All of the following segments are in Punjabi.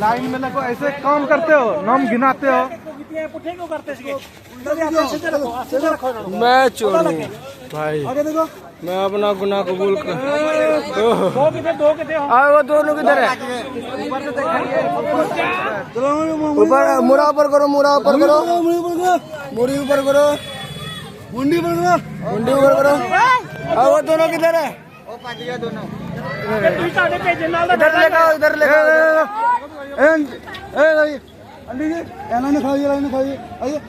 लाइन में लगो, ऐसे काम करते हो, नाम गिनाते हो। मैं चोर हूँ। भाई, मैं अपना गुनाह कबूल कर वो दोनों किधर है? ऊपर, मुरा ऊपर करो, मुरा ऊपर करो। मुरी ऊपर करो। मुंडी ऊपर करो। मुंडी ऊपर करो वो दोनों किधर है? ਤੁਸੀਂ ਤੁਹਾਡੇ ਭੇਜਣ ਨਾਲ ਦਾ इधर लेकर आओ इधर लेकर आओ अंडी जी ਇਹਨਾਂ ਨੇ ਖਾਈ ਇਹਨਾਂ ਨੇ ਖਾਈ आइए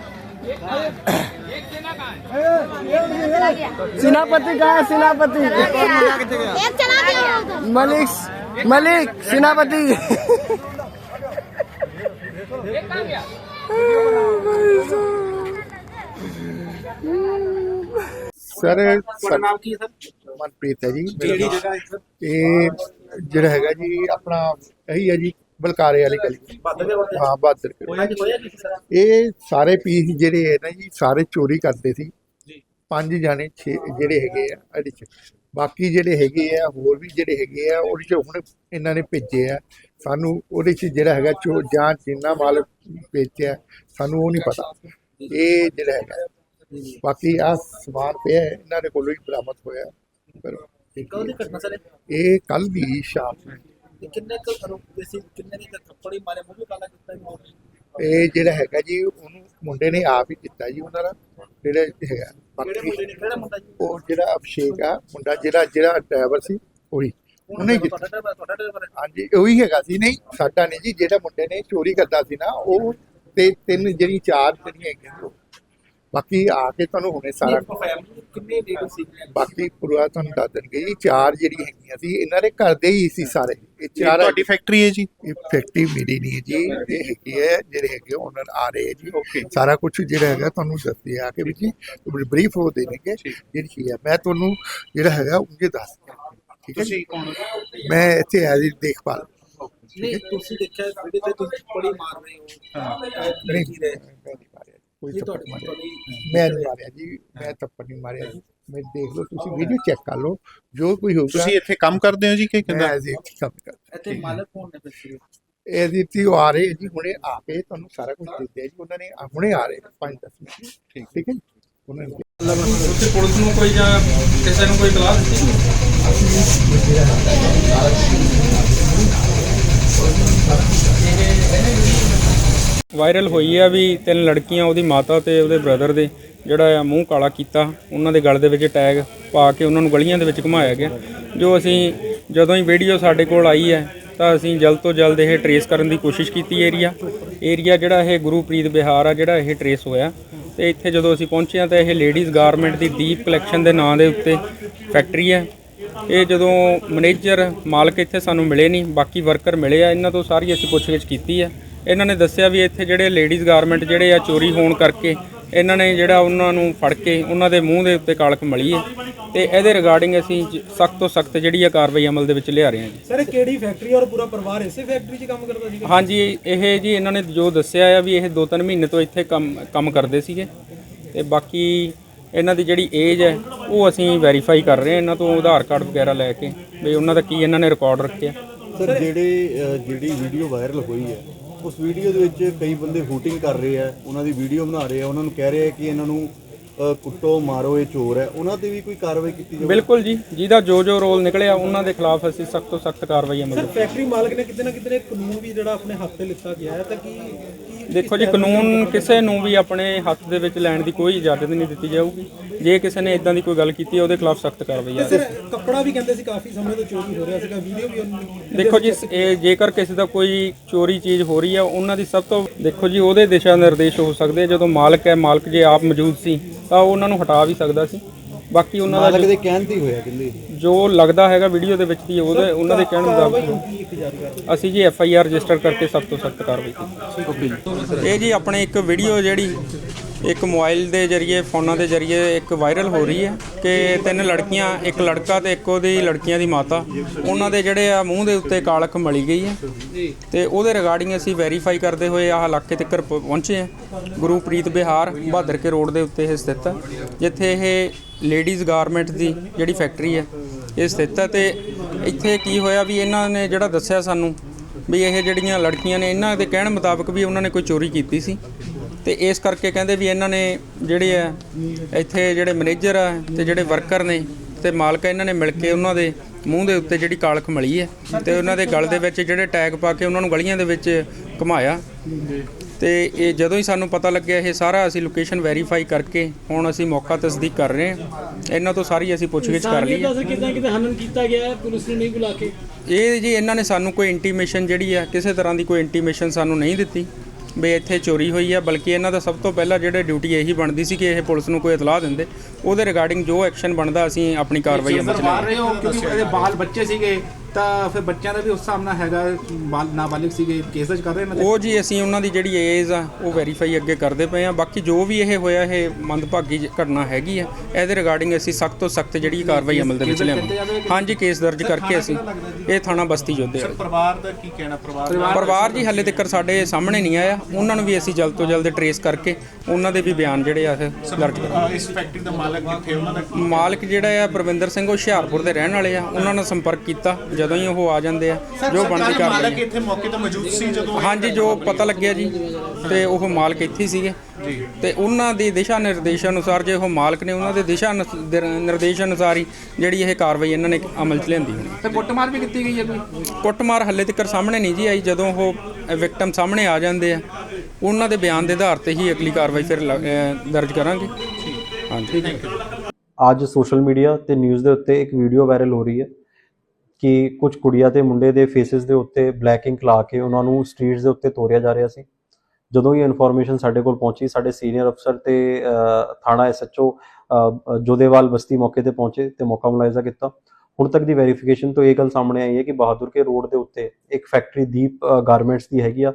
सेनापति कहाँ है सेनापति एक चला गया उधर मलिक मलिक सेनापति ਸਰ ਤੁਹਾਡਾ ਨਾਮ ਕੀ ਹੈ ਸਰ ਮਨਪ੍ਰੀਤ ਹੈ ਜੀ ਕਿਹੜੀ ਜਗ੍ਹਾ ਇਹ ਜਿਹੜਾ ਹੈਗਾ ਜੀ ਆਪਣਾ ਇਹੀ ਹੈ ਜੀ ਬਲਕਾਰੇ ਵਾਲੀ ਗਲੀ। ਹਾਂ? ਬਾਦਰ ਇਹ ਸਾਰੇ ਪੀਸ ਜਿਹੜੇ ਹੈ ਨਾ ਜੀ ਸਾਰੇ ਚੋਰੀ ਕਰਦੇ ਸੀ। ਪੰਜ ਜਾਣੇ ਛੇ ਜਿਹੜੇ ਹੈਗੇ ਆ ਇਹਦੇ ਚ। ਬਾਕੀ ਜਿਹੜੇ ਹੈਗੇ ਆ ਹੋਰ ਵੀ ਜਿਹੜੇ ਹੈਗੇ ਆ ਉਹਦੇ ਚ ਹੁਣ ਇਹਨਾਂ ਨੇ ਭੇਜੇ ਆ। ਸਾਨੂੰ ਉਹਦੇ ਚ ਜਿਹੜਾ ਹੈਗਾ ਚੋ ਜਾਂ ਜਿੰਨਾ ਮਾਲ ਵੇਚਿਆ ਸਾਨੂੰ ਉਹ ਨਹੀਂ ਪਤਾ। ਇਹ ਜਿਹੜਾ ਹੈਗਾ। ਬਾਕੀ ਆ ਸਮਾਨ ਪਿਆ ਇਹਨਾਂ ਦੇ ਕੋਲੋਂ ਹੀ ਬਰਾਮਦ ਹੋਇਆ। ਪਰ ਕਦੋਂ ਦੀ ਘਟਨਾ ਸਰ? ਇਹ ਕੱਲ ਦੀ ਸ਼ਾਮ। ਨੂੰ ਕਿੰਨੇ ਕੁ ਆਰੋਪੀ ਸੀ? ਕਿੰਨੇ ਨੇ ਥੱਪੜੀ ਮਾਰੇ? ਮੂੰਹ ਵੀ ਕਾਲਾ ਕੀਤਾ ਜੀ ਮੋਰ ਇਹ ਜਿਹੜਾ ਹੈਗਾ ਜੀ ਉਹਨੂੰ ਮੁੰਡੇ ਨੇ ਆਪ ਹੀ ਕੀਤਾ ਜੀ ਉਹਨਾਂ ਦਾ। ਜਿਹੜਾ ਹੈਗਾ ਕਿਹੜੇ ਬਾਕੀ ਮੁੰਡੇ ਨੇ? ਕਿਹੜਾ ਮੁੰਡਾ ਜੀ? ਉਹ ਜਿਹੜਾ ਅਭਿਸ਼ੇਕ ਆ ਮੁੰਡਾ ਜਿਹੜਾ ਜਿਹੜਾ ਡਰਾਈਵਰ ਸੀ ਉਹੀ। ਉਹਨੇ ਕੀਤਾ। ਤੁਹਾਡਾ ਡਰਾਈਵਰ ਤੁਹਾਡਾ ਡਰਾਈਵਰ ਹੈ। ਹਾਂਜੀ ਉਹੀ ਹੈਗਾ ਸੀ। ਨਹੀਂ ਸਾਡਾ ਨਹੀਂ ਜੀ ਜਿਹੜਾ ਮੁੰਡੇ ਨੇ ਚੋਰੀ ਕਰਦਾ ਸੀ ਨਾ ਉਹ ਤੇ ਤਿੰਨ ਜਿਹੜੀ ਚਾਰ ਜਿਹੜੀਆਂ ਹੈਗੀਆਂ ਉਹ। ਬਾਕੀ ਆ ਕੇ ਤੁਹਾਨੂੰ ਹੁਣੇ ਸਾਰਾ ਫੈਮਿਲੀ ਕਿੰਨੇ ਲੇਡੀ ਸੀ ਬਾਕੀ ਪੂਰਾ ਤੁਹਾਨੂੰ ਦੱਸ ਦੇਣਗੇ ਜੀ ਚਾਰ ਜਿਹੜੀ ਹੈਗੀਆਂ ਸੀ ਇਹਨਾਂ ਦੇ ਘਰ ਦੇ ਹੀ ਸੀ ਸਾਰੇ। ਇਹ ਚਾਰ ਤੁਹਾਡੀ ਫੈਕਟਰੀ ਹੈ ਜੀ? ਇਹ ਫੈਕਟਰੀ ਮੇਰੀ ਨਹੀਂ ਹੈ ਜੀ ਇਹ ਹੈਗੀ ਹੈ ਜਿਹੜੇ ਹੈਗੇ ਓਨਰ ਆ ਰਹੇ ਹੈ ਜੀ। ਸਾਰਾ ਕੁਝ ਜਿਹੜਾ ਹੈਗਾ ਤੁਹਾਨੂੰ ਦੱਸਦੇ ਆ ਕੇ ਵੀ ਜੀ ਬਰੀਫ ਹੋ ਦੇਣਗੇ ਜਿਹੜੀ ਚੀਜ਼ ਹੈ ਮੈਂ ਤੁਹਾਨੂੰ ਜਿਹੜਾ ਹੈਗਾ ਉਹ ਦੱਸ। ਠੀਕ ਹੈ ਜੀ? ਤੁਸੀਂ ਕੌਣ ਮੈਂ ਇੱਥੇ ਐਜ਼ ਦੇਖਭਾਲ। ਨਹੀਂ ਤੁਸੀਂ ਦੇਖਿਆ ਵੀਡੀਓ ਤੇ ਤੁਸੀਂ ਥੱਪੜੀ ਮਾਰ ਰਹੇ ਹੋ ਨਹੀਂ ਕੀ ਰਹੇ ਮੈਂ ਨਹੀਂ। ਕੋਈ ਇਹ ਥੱਪੜ ਮਾਰਿਆ ਮੈਂ ਨਹੀਂ ਮਾਰਿਆ ਜੀ ਮੈਂ ਥੱਪੜ ਨਹੀਂ ਮਾਰਿਆ ਜੀ। ਮੈਂ ਦੇਖ ਲਓ ਤੁਸੀਂ ਵੀਡੀਓ ਚੈੱਕ ਕਰ ਲਓ ਜੋ ਕੋਈ ਹੋਊਗਾ। ਤੁਸੀਂ ਇੱਥੇ ਕੰਮ ਕਰਦੇ ਹੋ ਜੀ ਕਿ ਮੈਂ ਕਿੰਦਾ ਐਜ਼ ਕੰਮ ਕਰਦਾ। ਇੱਥੇ ਮਾਲਕ ਕੌਣ ਨੇ ਫਿਰ ਇਹ ਦਿੱਤੀ ਉਹ ਆ ਰਹੇ ਜੀ ਹੁਣੇ ਆ ਕੇ ਤੁਹਾਨੂੰ ਸਾਰਾ ਕੁਝ ਦਿੱਤੇ ਜੀ। ਉਹਨਾਂ ਨੇ ਹੁਣੇ ਆ ਰਹੇ 5-10 ਮਿੰਟ। ਠੀਕ ਠੀਕ ਹੈ ਜੀ? ਉਹਨਾਂ ਨੇ ਉੱਥੇ ਪੁਲਿਸ ਨੂੰ ਕੋਈ ਜਾਂ ਕਿਸੇ ਨੂੰ ਕੋਈ ਇਤਲਾਹ ਦਿੱਤੀ? ਵਾਇਰਲ ਹੋਈ ਆ ਵੀ ਤਿੰਨ ਲੜਕੀਆਂ ਉਹਦੀ ਮਾਤਾ ਤੇ ਉਹਦੇ ਬ੍ਰਦਰ ਦੇ ਜਿਹੜਾ ਆ ਮੂੰਹ ਕਾਲਾ ਕੀਤਾ, ਉਹਨਾਂ ਦੇ ਗਲ ਦੇ ਵਿੱਚ ਟੈਗ ਪਾ ਕੇ ਉਹਨਾਂ ਨੂੰ ਗਲੀਆਂ ਦੇ ਵਿੱਚ ਘੁਮਾਇਆ ਗਿਆ। ਜੋ ਅਸੀਂ ਜਦੋਂ ਹੀ ਵੀਡੀਓ ਸਾਡੇ ਕੋਲ ਆਈ ਹੈ, ਤਾਂ ਅਸੀਂ ਜਲਦ ਤੋਂ ਜਲਦ ਇਹ ਟਰੇਸ ਕਰਨ ਦੀ ਕੋਸ਼ਿਸ਼ ਕੀਤੀ ਏਰੀਆ ਏਰੀਆ ਜਿਹੜਾ ਇਹ ਗੁਰੂਪ੍ਰੀਤ ਬਿਹਾਰ ਆ, ਜਿਹੜਾ ਇਹ ਟਰੇਸ ਹੋਇਆ। ਤੇ ਇੱਥੇ ਜਦੋਂ ਅਸੀਂ ਪਹੁੰਚੇ ਹਾਂ, ਤਾਂ ਇਹ ਲੇਡੀਜ਼ ਗਾਰਮੈਂਟ ਦੀ ਦੀਪ ਕਲੈਕਸ਼ਨ ਦੇ ਨਾਂ ਦੇ ਉੱਤੇ ਫੈਕਟਰੀ ਹੈ। ਇਹ ਜਦੋਂ ਮੈਨੇਜਰ ਮਾਲਕ ਇੱਥੇ ਸਾਨੂੰ ਮਿਲੇ ਨਹੀਂ, ਬਾਕੀ ਵਰਕਰ ਮਿਲੇ ਆ, ਇਹਨਾਂ ਤੋਂ ਸਾਰੀ ਅਸੀਂ ਪੁੱਛਗਿੱਛ ਕੀਤੀ ਹੈ। ਇਹਨਾਂ ਨੇ ਦੱਸਿਆ ਵੀ ਇੱਥੇ ਜਿਹੜੇ ਲੇਡੀਜ਼ ਗਾਰਮੈਂਟ ਜਿਹੜੇ ਆ ਚੋਰੀ ਹੋਣ ਕਰਕੇ ਇਹਨਾਂ ਨੇ ਜਿਹੜਾ ਉਹਨਾਂ ਨੂੰ ਫੜ ਕੇ ਉਹਨਾਂ ਦੇ ਮੂੰਹ ਦੇ ਉੱਤੇ ਕਾਲਕ ਮਲੀ ਹੈ ਤੇ ਇਹਦੇ ਰਿਗਾਰਡਿੰਗ ਅਸੀਂ ਸਖਤ ਤੋਂ ਸਖਤ ਜਿਹੜੀ ਆ ਕਾਰਵਾਈ ਅਮਲ ਦੇ ਵਿੱਚ ਲਿਆ ਰਹੇ ਹਾਂ ਜੀ। ਸਰ ਇਹ ਕਿਹੜੀ ਫੈਕਟਰੀ ਔਰ ਪੂਰਾ ਪਰਿਵਾਰ ਇਸੇ ਫੈਕਟਰੀ 'ਚ ਕੰਮ ਕਰਦਾ ਸੀਗਾ? ਹਾਂਜੀ ਇਹ ਜੀ ਇਹਨਾਂ ਨੇ ਜੋ ਦੱਸਿਆ ਆ ਵੀ ਇਹ 2-3 ਮਹੀਨੇ ਤੋਂ ਇੱਥੇ ਕੰਮ ਕੰਮ ਕਰਦੇ ਸੀਗੇ ਤੇ ਬਾਕੀ ਇਹਨਾਂ ਦੀ ਜਿਹੜੀ ਏਜ ਹੈ ਉਹ ਅਸੀਂ ਵੈਰੀਫਾਈ ਕਰ ਰਹੇ ਹਾਂ ਇਹਨਾਂ ਤੋਂ ਆਧਾਰ ਕਾਰਡ ਵਗੈਰਾ ਲੈ ਕੇ ਵੀ ਉਹਨਾਂ ਦਾ ਕੀ ਇਹਨਾਂ ਨੇ ਰਿਕਾਰਡ ਰੱਖਿਆ। ਸਰ ਜਿਹੜੇ ਜਿਹੜੀ ਵੀਡੀਓ ਵਾਇਰਲ ਹੋਈ ਹੈ ਉਸ ਵੀਡੀਓ ਦੇ ਵਿੱਚ ਕਈ ਬੰਦੇ ਹੂਟਿੰਗ ਕਰ ਰਹੇ ਆ ਉਹਨਾਂ ਦੀ ਵੀਡੀਓ ਬਣਾ ਰਹੇ ਆ ਉਹਨਾਂ ਨੂੰ ਕਹਿ ਰਹੇ ਆ ਕਿ ਇਹਨਾਂ ਨੂੰ ਅ, ਕੁੱਟੋ ਮਾਰੋ ਇਹ ਚੋਰ ਹੈ। ਉਹਨਾਂ ਤੇ ਵੀ ਕੋਈ ਕਾਰਵਾਈ ਕੀਤੀ ਜਾਵੇ ਬਿਲਕੁਲ ਜੀ ਜਿਹਦਾ ਜੋ ਜੋ ਰੋਲ ਨਿਕਲਿਆ ਉਹਨਾਂ ਦੇ ਖਿਲਾਫ ਅਸੀਂ ਸਖਤ ਤੋਂ ਸਖਤ ਕਾਰਵਾਈ ਅਮਲ ਸਰ ਫੈਕਟਰੀ ਮਾਲਕ ਨੇ ਕਿਤੇ ਨਾ ਕਿਤੇ ਕਾਨੂੰਨ ਵੀ ਜਿਹੜਾ ਆਪਣੇ ਹੱਥ ਤੇ ਲਿੱਤਾ ਗਿਆ ਹੈ ਤਾਂ ਕੀ ਦੇਖੋ ਜੀ ਕਾਨੂੰਨ ਕਿਸੇ ਨੂੰ ਵੀ ਆਪਣੇ ਹੱਥ ਦੇ ਵਿੱਚ ਲੈਣ ਦੀ ਕੋਈ ਇਜਾਜ਼ਤ ਨਹੀਂ ਦਿੱਤੀ ਜਾਊਗੀ। ਜੇ ਕਿਸੇ ਨੇ ਇਦਾਂ ਦੀ ਕੋਈ ਗੱਲ ਕੀਤੀ ਹੈ, ਉਹਦੇ ਖਿਲਾਫ ਸਖਤ ਕਾਰਵਾਈ ਸਰ ਕੱਪੜਾ ਵੀ ਕਹਿੰਦੇ ਸੀ ਕਾਫੀ ਸਮੇਂ ਤੋਂ ਚੋਰੀ ਹੋ ਰਿਹਾ ਸੀਗਾ ਵੀਡੀਓ ਵੀ ਉਹਨੂੰ- ਦੇਖੋ ਜੀ ਇਹ ਜੇਕਰ ਕਿਸੇ ਦਾ ਕੋਈ ਚੋਰੀ ਚੀਜ਼ ਹੋ ਰਹੀ ਹੈ ਉਹਨਾਂ ਦੀ ਸਭ ਤੋਂ ਦੇਖੋ ਜੀ ਉਹਦੇ ਦਿਸ਼ਾ ਨਿਰਦੇਸ਼ ਹੋ ਸਕਦੇ ਆ ਜਦੋਂ ਮਾਲਕ ਹੈ ਮਾਲਕ ਜੇ ਆਪ ਮੌਜੂਦ ਸੀ ਤਾਂ ਉਹ ਉਹਨਾਂ ਨੂੰ ਹਟਾ ਵੀ ਸਕਦਾ ਸੀ। ਬਾਕੀ ਉਹਨਾਂ ਦਾ ਮਾਲਕ ਦੇ ਕਹਿਣ ਤੇ ਹੀ ਹੋਇਆ ਕਹਿੰਦੇ ਜੋ ਲੱਗਦਾ ਹੈਗਾ ਵੀਡੀਓ ਦੇ ਵਿੱਚ ਦੀ ਉਹਦੇ ਉਹਨਾਂ ਦੇ ਕਹਿਣ ਮੁਤਾਬਕ ਅਸੀਂ ਜੀ ਐਫ ਆਈ ਆਰ ਰਜਿਸਟਰ ਕਰਕੇ ਸਖਤ ਤੋਂ ਸਖਤ ਕਾਰਵਾਈ ਕੀਤੀ। ਇਹ ਜੀ ਆਪਣੇ ਇੱਕ ਵੀਡੀਓ ਜਿਹੜੀ ਇੱਕ ਮੋਬਾਈਲ ਦੇ ਜ਼ਰੀਏ, ਫੋਨਾਂ ਦੇ ਜ਼ਰੀਏ ਇੱਕ ਵਾਇਰਲ ਹੋ ਰਹੀ ਹੈ ਕਿ ਤਿੰਨ ਲੜਕੀਆਂ, ਇੱਕ ਲੜਕਾ ਤੇ ਇੱਕ ਉਹਦੀ ਲੜਕੀਆਂ ਦੀ ਮਾਤਾ। ਉਹਨਾਂ ਦੇ ਜਿਹੜੇ ਆ ਮੂੰਹ ਦੇ ਉੱਤੇ ਕਾਲਖ ਮਲੀ ਗਈ ਹੈ। ਤੇ ਉਹਦੇ ਰਿਗਾਰਡਿੰਗ ਅਸੀਂ ਵੈਰੀਫਾਈ ਕਰਦੇ ਹੋਏ ਆਹ ਇਲਾਕੇ ਤੱਕ ਪਹੁੰਚੇ ਆ ਗੁਰੂਪ੍ਰੀਤ ਬਿਹਾਰ ਬਹਾਦਰ ਕੇ ਰੋਡ ਦੇ ਉੱਤੇ ਇਹ ਸਥਿਤ ਹੈ, ਜਿੱਥੇ ਇਹ ਲੇਡੀਜ਼ ਗਾਰਮੈਂਟ ਦੀ ਜਿਹੜੀ ਫੈਕਟਰੀ ਹੈ, ਇਹ ਸਥਿਤ ਹੈ। ਤੇ ਇੱਥੇ ਕੀ ਹੋਇਆ ਵੀ ਇਹਨਾਂ ਨੇ ਜਿਹੜਾ ਦੱਸਿਆ ਸਾਨੂੰ ਵੀ ਇਹ ਜਿਹੜੀਆਂ ਲੜਕੀਆਂ ਨੇ, ਇਹਨਾਂ ਦੇ ਕਹਿਣ ਮੁਤਾਬਕ ਵੀ ਉਹਨਾਂ ਨੇ ਕੋਈ ਚੋਰੀ ਕੀਤੀ ਸੀ। ਤੇ ਇਸ ਕਰਕੇ ਕਹਿੰਦੇ ਵੀ ਇਹਨਾਂ ਨੇ ਜਿਹੜੇ ਆ ਇੱਥੇ ਜਿਹੜੇ ਮੈਨੇਜਰ ਆ ਤੇ ਜਿਹੜੇ ਵਰਕਰ ਨੇ ਤੇ ਮਾਲਕ ਇਹਨਾਂ ਨੇ ਮਿਲ ਕੇ ਉਹਨਾਂ ਦੇ ਮੂੰਹ ਦੇ ਉੱਤੇ ਜਿਹੜੀ ਕਾਲਖ ਮਲੀ ਹੈ ਤੇ ਉਹਨਾਂ ਦੇ ਗਲ ਦੇ ਵਿੱਚ ਜਿਹੜੇ ਟੈਗ ਪਾ ਕੇ ਉਹਨਾਂ ਨੂੰ ਗਲੀਆਂ ਦੇ ਵਿੱਚ ਘੁਮਾਇਆ। ਤੇ ਇਹ ਜਦੋਂ ਹੀ ਸਾਨੂੰ ਪਤਾ ਲੱਗਿਆ ਇਹ ਸਾਰਾ ਅਸੀਂ ਲੋਕੇਸ਼ਨ ਵੈਰੀਫਾਈ ਕਰਕੇ ਹੁਣ ਅਸੀਂ ਮੌਕਾ ਤਸਦੀਕ ਕਰ ਰਹੇ ਹਾਂ। ਇਹਨਾਂ ਤੋਂ ਸਾਰੀ ਅਸੀਂ ਪੁੱਛਗਿੱਛ ਕਰ ਲਈ ਹੈ। ਕਿਦਾਂ ਕਿਤੇ ਹਨਨ ਕੀਤਾ ਗਿਆ ਪੁਲਿਸ ਨੂੰ ਨਹੀਂ ਬੁਲਾ ਕੇ। ਇਹ ਜੀ ਇਹਨਾਂ ਨੇ ਸਾਨੂੰ ਕੋਈ ਇੰਟੀਮੇਸ਼ਨ ਜਿਹੜੀ ਆ ਕਿਸੇ ਤਰ੍ਹਾਂ ਦੀ ਕੋਈ ਇੰਟੀਮੇਸ਼ਨ ਸਾਨੂੰ ਨਹੀਂ ਦਿੱਤੀ। ਵੀ ਇੱਥੇ ਚੋਰੀ ਹੋਈ ਆ ਬਲਕਿ ਇਹਨਾਂ ਦਾ ਸਭ ਤੋਂ ਪਹਿਲਾਂ ਜਿਹੜੇ ਡਿਊਟੀ ਇਹੀ ਬਣਦੀ ਸੀ ਕਿ ਇਹ ਪੁਲਿਸ ਨੂੰ ਕੋਈ ਇਤਲਾਹ ਦਿੰਦੇ। ਉਹਦੇ ਰਿਗਾਰਡਿੰਗ ਜੋ ਐਕਸ਼ਨ ਬਣਦਾ ਅਸੀਂ ਆਪਣੀ ਕਾਰਵਾਈ ਅਮਲ ਚ ਰਹੇ ਹੋ? ਕਿਉਂਕਿ ਇਹਦੇ ਬਾਲ ਬੱਚੇ ਸੀਗੇ। ਤਾਂ ਫਿਰ ਬੱਚਿਆਂ ਦਾ ਵੀ ਉਸ ਹਿਸਾਬ ਨਾਲ ਹੈਗਾ ਬਾਲ ਨਾਬਾਲਿਗ ਸੀਗੇ ਕੇਸ ਦਰਜ ਕਰ ਰਹੇ ਨੇ ਉਹ ਜੀ ਅਸੀਂ ਉਹਨਾਂ ਦੀ ਜਿਹੜੀ ਏਜ ਆ ਉਹ ਵੈਰੀਫਾਈ ਅੱਗੇ ਕਰਦੇ ਪਏ ਆ। ਬਾਕੀ ਜੋ ਵੀ ਇਹ ਹੋਇਆ ਇਹ ਮੰਦਭਾਗੀ ਜ- ਘਟਨਾ ਹੈਗੀ ਆ। ਇਹਦੇ ਰਿਗਾਰਡਿੰਗ ਅਸੀਂ ਸਖਤ ਤੋਂ ਸਖਤ ਜਿਹੜੀ ਕਾਰਵਾਈ ਅਮਲ ਦੇ ਵਿੱਚ ਲਿਆਵਾਂਗੇ। ਹਾਂਜੀ ਕੇਸ ਦਰਜ ਕਰਕੇ ਅਸੀਂ ਇਹ ਥਾਣਾ ਬਸਤੀ ਜੋਧੇ ਵਾਲੇ। ਪਰਿਵਾਰ ਦਾ ਕੀ ਕਹਿਣਾ? ਪਰਿਵਾਰ ਪਰਿਵਾਰ ਜੀ ਹੱਲੇ ਤੱਕ ਸਾਡੇ ਸਾਹਮਣੇ ਨਹੀਂ ਆਇਆ। ਉਹਨਾਂ ਨੂੰ ਵੀ ਅਸੀਂ ਜਲਦ ਤੋਂ ਜਲਦ ਟਰੇਸ ਕਰਕੇ ਉਹਨਾਂ ਦੇ ਵੀ ਬਿਆਨ ਜਿਹੜੇ ਆ ਇਹ ਦਰਜ ਕਰਾਂਗੇ। ਇਸ ਫੈਕਟਰੀ ਦਾ ਮਾਲਕ ਕਿੱਥੇ ਉਹਨਾਂ ਦਾ ਮਾਲਕ ਜਿਹੜਾ ਆ ਪ੍ਰਵਿੰਦਰ ਸਿੰਘ ਉਹ ਹੁਸ਼ਿਆਰਪੁਰ ਦੇ ਰਹਿਣ ਵਾਲੇ ਆ। ਉਹਨਾਂ ਨਾਲ ਸੰਪਰਕ ਕੀਤਾ ਜਦੋਂ ਹੀ ਉਹ ਆ ਜਾਂਦੇ ਆ ਜੋ ਬਣਦੀ ਮਾਲਕ ਕਾਰਵਾਈ। ਆ। ਇੱਥੇ ਮੌਕੇ ਤੇ ਮੌਜੂਦ ਸੀ ਜਦੋਂ ਹਾਂਜੀ ਜੋ ਪਤਾ ਲੱਗਿਆ ਜੀ ਤੇ ਉਹ ਮਾਲਕ ਇੱਥੇ ਹੀ ਸੀਗੇ। ਤੇ ਉਹਨਾਂ ਦੀ ਦਿਸ਼ਾ ਨਿਰਦੇਸ਼ ਅਨੁਸਾਰ ਜੇ ਉਹ ਮਾਲਕ ਨੇ ਉਹਨਾਂ ਦੇ ਦਿਸ਼ਾ ਨਿਰਦੇਸ਼ ਅਨੁਸਾਰ ਹੀ ਜਿਹੜੀ ਇਹ ਕਾਰਵਾਈ ਇਹਨਾਂ ਨੇ ਅਮਲ 'ਚ ਲਿਆਂਦੀ ਤੇ ਕੁੱਟਮਾਰ ਵੀ ਕੀਤੀ ਗਈ ਹੈ ਕੋਈ? ਕੁੱਟਮਾਰ ਹੱਲੇ ਤੱਕ ਸਾਹਮਣੇ ਨਹੀਂ ਜੀ ਆਈ ਜਦੋਂ ਉਹ ਵਿਕਟਮ ਸਾਹਮਣੇ ਆ ਜਾਂਦੇ ਆ ਉਹਨਾਂ ਦੇ ਬਿਆਨ ਦੇ ਆਧਾਰ ਤੇ ਹੀ ਅਗਲੀ ਕਾਰਵਾਈ ਫਿਰ ਦਰਜ ਕਰਾਂਗੇ। ਹਾਂਜੀ। ਅੱਜ ਸੋਸ਼ਲ ਮੀਡੀਆ ਤੇ ਨਿਊਜ਼ ਦੇ ਉੱਤੇ ਇੱਕ ਵੀਡੀਓ ਵਾਇਰਲ ਹੋ ਰਹੀ ਹੈ। ਕਿ ਕੁਝ ਕੁੜੀਆਂ ਤੇ ਮੁੰਡੇ ਦੇ ਫੇਸਿਸ ਦੇ ਉੱਤੇ ਬਲੈਕ ਇੰਕ ਲਾ ਕੇ ਉਹਨਾਂ ਨੂੰ ਸਟਰੀਟਸ ਦੇ ਉੱਤੇ ਤੋਰਿਆ ਜਾ ਰਿਹਾ ਸੀ। ਜਦੋਂ ਇਹ ਇਨਫੋਰਮੇਸ਼ਨ ਸਾਡੇ ਕੋਲ ਪਹੁੰਚੀ, ਸਾਡੇ ਸੀਨੀਅਰ ਅਫਸਰ ਤੇ ਥਾਣਾ ਐਸਐਚਓ ਜੋਧੇਵਾਲ ਬਸਤੀ ਮੌਕੇ ਤੇ ਪਹੁੰਚੇ ਤੇ ਮੌਕਾ ਮੁਲਾਇਜ਼ਾ ਕੀਤਾ। ਹੁਣ ਤੱਕ ਦੀ ਵੈਰੀਫਿਕੇਸ਼ਨ ਤੋਂ ਇਹ ਗੱਲ ਸਾਹਮਣੇ ਆਈ ਹੈ ਕਿ ਬਹਾਦੁਰ ਕੇ ਰੋਡ ਦੇ ਉੱਤੇ ਇੱਕ ਫੈਕਟਰੀ ਦੀਪ ਗਾਰਮੈਂਟਸ ਦੀ ਹੈਗੀ ਆ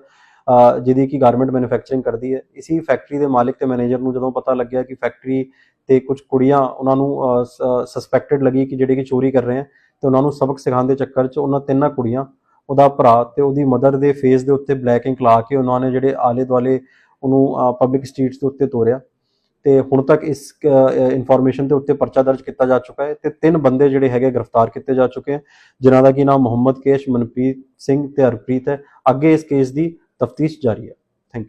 ਜਿਹਦੀ ਕਿ ਗਾਰਮੈਂਟ ਮੈਨੂਫੈਕਚਰਿੰਗ ਕਰਦੀ ਹੈ। ਇਸੀ ਫੈਕਟਰੀ ਦੇ ਮਾਲਿਕ ਤੇ ਮੈਨੇਜਰ ਨੂੰ ਜਦੋਂ ਪਤਾ ਲੱਗਿਆ ਕਿ ਫੈਕਟਰੀ ਤੇ ਕੁਝ ਕੁੜੀਆਂ ਉਹਨਾਂ ਨੂੰ ਸਸਪੈਕਟਡ ਲੱਗੀ ਕਿ ਜਿਹੜੇ ਕਿ ਚੋਰੀ ਕਰ ਰਹੇ ਆ ਤੇ ਉਹਨਾਂ ਨੂੰ ਸਬਕ ਸਿਖਾਉਣ ਦੇ ਚੱਕਰ 'ਚ ਉਹਨਾਂ ਤਿੰਨਾਂ ਕੁੜੀਆਂ, ਉਹਦਾ ਭਰਾ ਤੇ ਉਹਦੀ ਮਦਰ ਦੇ ਫੇਸ ਦੇ ਉੱਤੇ ਬਲੈਕ ਇੰਕ ਲਾ ਕੇ ਉਹਨਾਂ ਨੇ ਜਿਹੜੇ ਆਲੇ ਦੁਆਲੇ ਉਹਨੂੰ ਪਬਲਿਕ ਸਟਰੀਟਸ ਦੇ ਉੱਤੇ ਤੋਰਿਆ। ਤੇ ਹੁਣ ਤੱਕ ਇਸ ਇਨਫੋਰਮੇਸ਼ਨ ਦੇ ਉੱਤੇ ਪਰਚਾ ਦਰਜ ਕੀਤਾ ਜਾ ਚੁੱਕਾ ਹੈ ਤੇ ਤਿੰਨ ਬੰਦੇ ਜਿਹੜੇ ਹੈਗੇ ਗ੍ਰਿਫਤਾਰ ਕੀਤੇ ਜਾ ਚੁੱਕੇ ਹਨ, ਜਿਨ੍ਹਾਂ ਦਾ ਕੀ ਨਾਮ ਮੁਹੰਮਦ ਕੇਸ਼, ਮਨਪ੍ਰੀਤ ਸਿੰਘ ਤੇ ਹਰਪ੍ਰੀਤ ਹੈ। ਅੱਗੇ ਇਸ ਕੇਸ ਦੀ ਤਫਤੀਸ਼ ਜਾਰੀ ਹੈ।